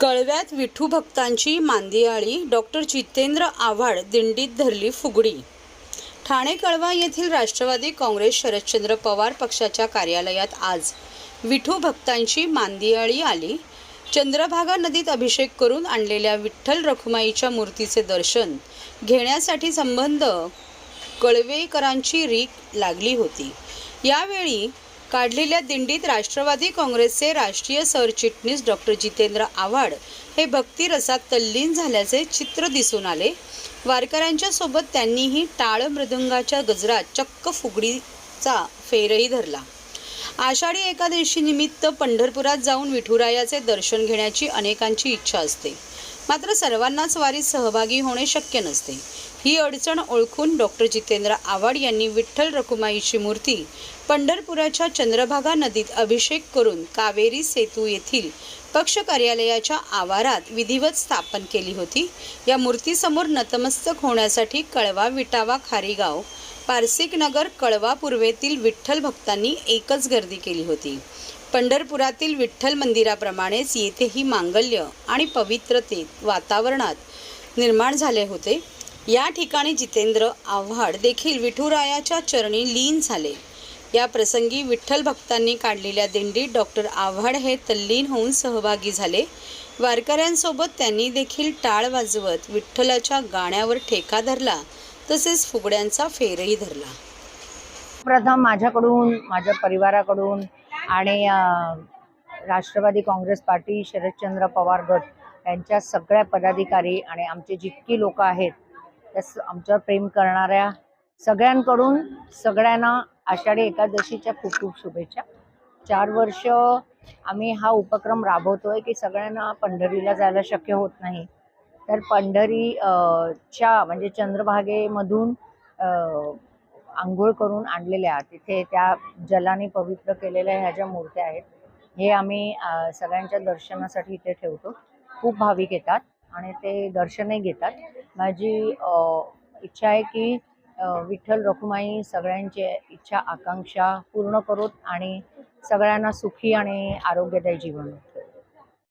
कळव्यात विठू भक्तांची मांदियाळी डॉक्टर जितेंद्र आव्हाड दिंडीत धरली फुगडी. ठाणे कळवा येथील राष्ट्रवादी काँग्रेस शरदचंद्र पवार पक्षाच्या कार्यालयात आज विठू भक्तांची मांदियाळी आली. चंद्रभागा नदीत अभिषेक करून आणलेल्या विठ्ठल रखुमाईच्या मूर्तीचे दर्शन घेण्यासाठी संबंध कळवेकरांची रीक लागली होती. यावेळी काढलेल्या दिंडीत राष्ट्रवादी काँग्रेसचे राष्ट्रीय सरचिटणीस डॉक्टर जितेंद्र आव्हाड हे भक्तिरसात तल्लीन झाल्याचे चित्र दिसून आले. वारकऱ्यांच्या सोबत त्यांनीही टाळ मृदंगाच्या गजरात चक्क फुगडीचा फेरही धरला. आषाढी एकादशी निमित्त पंढरपुरात जाऊन विठुरायाचे दर्शन घेण्याची अनेकांची इच्छा असते. मात्र सर्वांनाच वारीत सहभागी होणे शक्य नसते. ही अडचण ओळखून डॉक्टर जितेंद्र आव्हाड यांनी विठ्ठल रखुमाईची मूर्ती पंढरपुराच्या चंद्रभागा नदीत अभिषेक करून कावेरी सेतू येथील पक्ष कार्यालयाच्या आवारात विधिवत स्थापन केली होती. या मूर्तीसमोर नतमस्तक होण्यासाठी कळवा विटावा खारीगाव पारसिक नगर कळवा पूर्वेतील विठ्ठल भक्तांनी एकच गर्दी केली होती. पंढरपुरातील विठ्ठल मंदिराप्रमाणेच येथेही मांगल्य आणि पवित्रतेत वातावरणात निर्माण झाले होते. या ठिकाणी जितेंद्र आव्हाड देखील विठुरायाच्या चरणी लीन झाले. या प्रसंगी विठ्ठल भक्तांनी काढलेल्या दिंडीत डॉक्टर आव्हाड हे तल्लीन होऊन सहभागी झाले. वारकऱ्यांसोबत त्यांनी देखील टाळ वाजवत विठ्ठलाच्या गाण्यावर ठेका धरला तसेच फुगड्यांचा फेरही धरला. प्रथम माझ्याकडून माझ्या परिवाराकडून आणि राष्ट्रवादी काँग्रेस पार्टी शरदचंद्र पवार गट यांच्या सगळ्या पदाधिकारी आणि आमचे जितकी लोक आहेत त्या आमच्यावर प्रेम करणाऱ्या सगळ्यांकडून सगळ्यांना आषाढी एकादशीच्या खूप खूप शुभेच्छा. चार वर्ष आम्ही हा उपक्रम राबवतोय की सगळ्यांना पंढरीला जायला शक्य होत नाही. तर पंढरी च्या म्हणजे चंद्रभागेमधून आंघोळ करून आणलेल्या तिथे त्या जलाने पवित्र केलेल्या ह्या ज्या मूर्त्या आहेत हे आम्ही सगळ्यांच्या दर्शनासाठी इथे ठेवतो. खूप भाविक येतात. आणि ते दर्शनही घेतात. माझी इच्छा आहे की विठ्ठल रखुमाई सगळ्यांची इच्छा आकांक्षा पूर्ण करोत आणि सगळ्यांना सुखी आणि आरोग्यदायी जीवन.